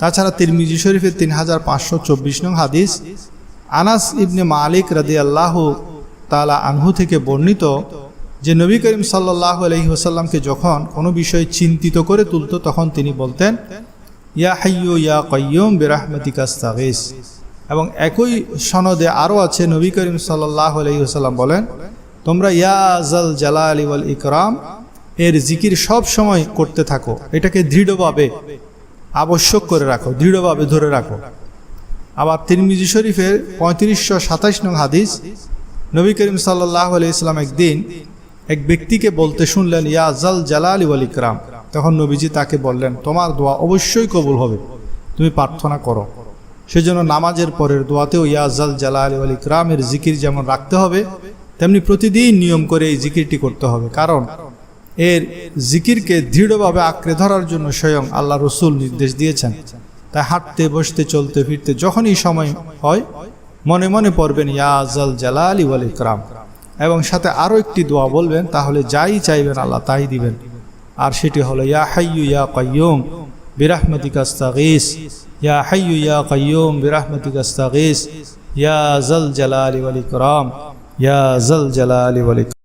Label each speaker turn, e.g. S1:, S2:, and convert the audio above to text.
S1: তাছাড়া তিরমিজি শরীফের তিন হাজার পাঁচশো চব্বিশ নং হাদিস, আনাস ইবনে মালিক রাদি আল্লাহ তালা আনহু থেকে বর্ণিত যে নবী করিম সাল্লাহ আলহি ওসাল্লামকে যখন কোনো বিষয় চিন্তিত করে তুলত, তখন তিনি বলতেন, ইয়া হাইয়ু ইয়া কয়্যুম বিরাহমতিকাস্তাগিস এবং একই সনদে আরও আছে, নবী করিম সাল্লাহ আলহি ওসাল্লাম বলেন, তোমরা ইয়া আজাল জালা আলী ইকরাম, এর জিকির সব সময় করতে থাকো। এটাকে দৃঢ়ভাবে আবশ্যক করে রাখো, দৃঢ়ভাবে ধরে রাখো। আবার তিরমিজি শরীফের পঁয়ত্রিশশো সাতাশ নং হাদিস, নবী করিম সাল্লাহ আলি ইসলাম একদিন এক ব্যক্তিকে বলতে শুনলেন, ইয়া আজাল জালাল ওয়াল ইকরাম। তখন নবীজি তাকে বললেন, তোমার দোয়া অবশ্যই কবুল হবে, তুমি প্রার্থনা করো। সেজন্য নামাজের পরের দোয়াতেও ইয়া আজাল জালাল ওয়াল ইকরামের জিকির যেমন রাখতে হবে, তেমনি প্রতিদিন নিয়ম করে এই জিকিরটি করতে হবে। কারণ এর জিকিরকে দৃঢ়ভাবে আঁকড়ে ধরার জন্য স্বয়ং আল্লাহ রসুল নির্দেশ দিয়েছেন। তাই হাঁটতে, বসতে, চলতে, ফিরতে যখনই সময় হয়, মনে মনে পড়বেন, ইয়া আজাল জালালি ওয়াল ইকরাম। এবং সাথে আরও একটি দোয়া বলবেন, তাহলে যাই চাইবেন, আল্লাহ তাই দিবেন। আর সেটি হলো, ইয়া হাইয়ু ইয়া কাইয়ুম বিরাহমাতিকা আস্তাগীস। ইয়া হাইয়ু ইয়া কাইয়ুম বিরাহমাতিকা আস্তাগীস। ইয়া জাল জালালি ওয়াল ইকরাম। ইয়া জাল জালালি ইকরাম।